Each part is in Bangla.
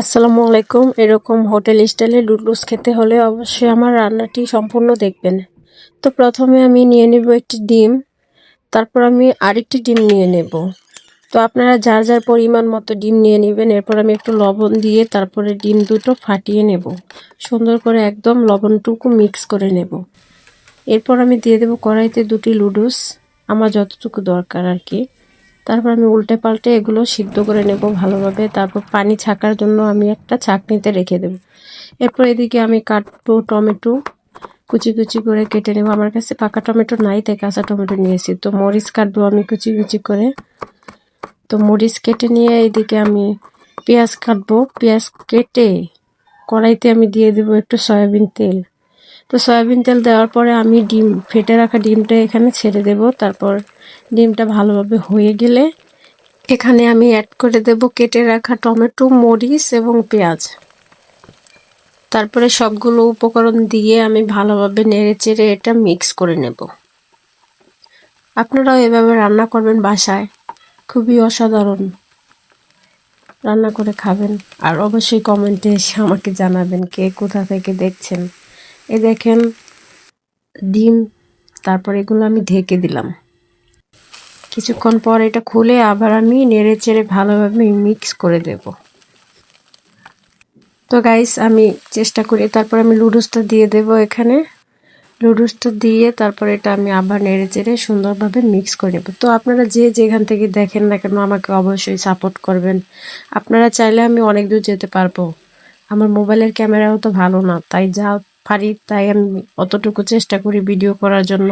আসসালামু আলাইকুম। এরকম হোটেল স্টাইলে নুডলস খেতে হলে অবশ্যই আমার রান্নাটি সম্পূর্ণ দেখবেন। তো প্রথমে আমি নিয়ে নেব একটি ডিম, তারপর আমি আরেকটি ডিম নিয়ে নেব। তো আপনারা যার যার পরিমাণ মতো ডিম নিয়ে নেবেন, এরপর আমি একটু লবণ দিয়ে তারপরে ডিম দুটো ফাটিয়ে নেব। সুন্দর করে একদম লবণটুকু মিক্স করে নেব। এরপর আমি দিয়ে দেব কড়াইতে দুটি লুডুস আমার যতটুকু দরকার আর কি। তারপর আমি উল্টে পাল্টে এগুলো সিদ্ধ করে নেব ভালোভাবে। তারপর পানি ছাকার জন্য আমি একটা ছাকনিতে রেখে দেব। এরপর এদিকে আমি কাটবো টমেটো। কুচি কুচি করে কেটে নেব। আমার কাছে পাকা টমেটো নাই, তাই কাঁচা টমেটো নিয়েছি। তো মরিচ কাটবো আমি কুচি কুচি করে। তো মরিচ কেটে নিয়ে এইদিকে আমি পেঁয়াজ কাটবো। পেঁয়াজ কেটে কড়াইতে আমি দিয়ে দেবো একটু সয়াবিন তেল। তো সয়াবিন তেল দেওয়ার পরে আমি ডিম, ফেটে রাখা ডিমটা এখানে ছেড়ে দেব। তারপর ডিমটা ভালোভাবে হয়ে গেলে এখানে আমি অ্যাড করে দেব কেটে রাখা টমেটো, মরিচ এবং পেঁয়াজ। তারপরে সবগুলো উপকরণ দিয়ে আমি ভালোভাবে নেড়ে চেড়ে এটা মিক্স করে নেব। আপনারাও এভাবে রান্না করবেন বাসায়। খুবই অসাধারণ। রান্না করে খাবেন। আর অবশ্যই কমেন্টে এসে আমাকে জানাবেন কে কোথা থেকে দেখছেন। এ দেখেন, ডিম, তারপর এগুলো আমি ঢেকে দিলাম। কিছুক্ষণ পর এটা খুলে আবার আমি নেড়ে চেড়ে ভালোভাবে মিক্স করে দেব। তো গাইস আমি চেষ্টা করি, তারপর আমি লুডুসটা দিয়ে দেব এখানে। লুডুসটা দিয়ে তারপর এটা আমি আবার নেড়ে চেড়ে সুন্দরভাবে মিক্স করে নেব। তো আপনারা যে যেখান থেকে দেখেন না কেন, আমাকে অবশ্যই সাপোর্ট করবেন। আপনারা চাইলে আমি অনেক দূর যেতে পারব। আমার মোবাইলের ক্যামেরাও তো ভালো না, তাই যা পারি, তাই আমি অতটুকু চেষ্টা করি ভিডিও করার জন্য।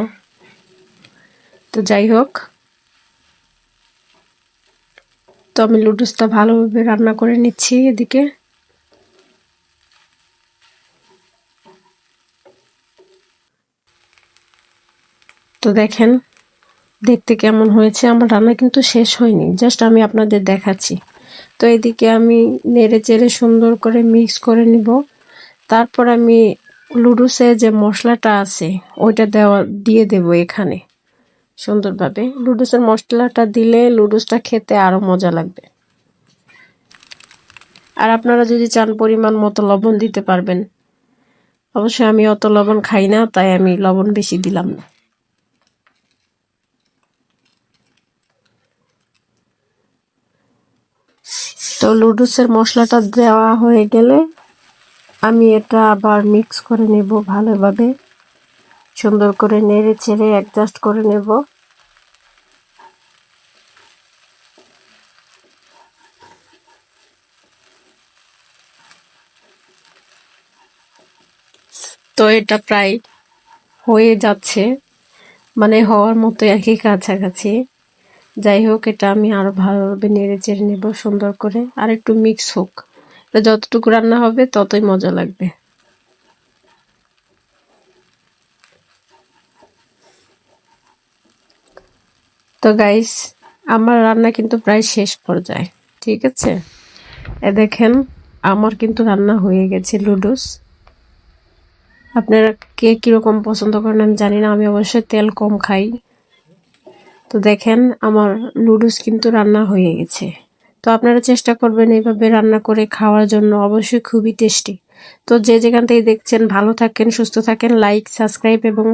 তো যাই হোক। তো আমি লুডুসটা ভালোভাবে রান্না করে নিচ্ছি এদিকে। তো দেখেন, দেখতে কেমন হয়েছে। আমার রান্না কিন্তু শেষ হয়নি, জাস্ট আমি আপনাদের দেখাচ্ছি। তো এদিকে আমি নেড়ে চেড়ে সুন্দর করে মিক্স করে নিব। তারপর আমি লুডুসে যে মশলাটা আছে, ওইটা দেওয়া, দিয়ে দেব এখানে, সুন্দরভাবে। লুডুসের মশলাটা দিলে লুডুসটা খেতে আরও মজা লাগবে। আর আপনারা যদি চান পরিমাণ মতো লবণ দিতে পারবেন, অবশ্যই আমি অত লবণ খাই না, তাই আমি লবণ বেশি দিলাম না। তো লুডুসের মশলাটা দেওয়া হয়ে গেলে আমি এটা আবার মিক্স করে নেব ভালোভাবে। সুন্দর করে নেড়ে চেড়ে অ্যাডজাস্ট করে নেব। তো এটা প্রায় হয়ে যাচ্ছে। মানে হওয়ার মতো একই কাছাকাছি। যাই হোক, এটা আমি আরও ভালোভাবে নেড়ে চেড়ে নেব সুন্দর করে। আর একটু মিক্স হোক। যতটুকু রান্না হবে, ততই মজা লাগবে। তো গাইস আমার রান্না কিন্তু প্রায় শেষ পর্যায়ে, ঠিক আছে? এ দেখেন, আমার কিন্তু রান্না হয়ে গেছে লুডুস আপনারা কে কীরকম পছন্দ করেন আমি জানি না, আমি অবশ্যই তেল কম খাই। তো দেখেন, আমার লুডুস কিন্তু রান্না হয়ে গেছে। তো আপনারা চেষ্টা করবেন এইভাবে রান্না করে খাওয়ার জন্য, অবশ্যই খুবই টেস্টি। তো যে যেখান থেকে দেখছেন, ভালো থাকেন, সুস্থ থাকেন লাইক সাবস্ক্রাইব এবং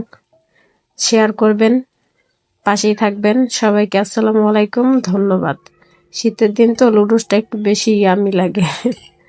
শেয়ার করবেন, পাশেই থাকবেন। সবাইকে আসসালামু আলাইকুম, ধন্যবাদ। শীতের দিন তো লুডুসটা একটু বেশি আমি লাগে।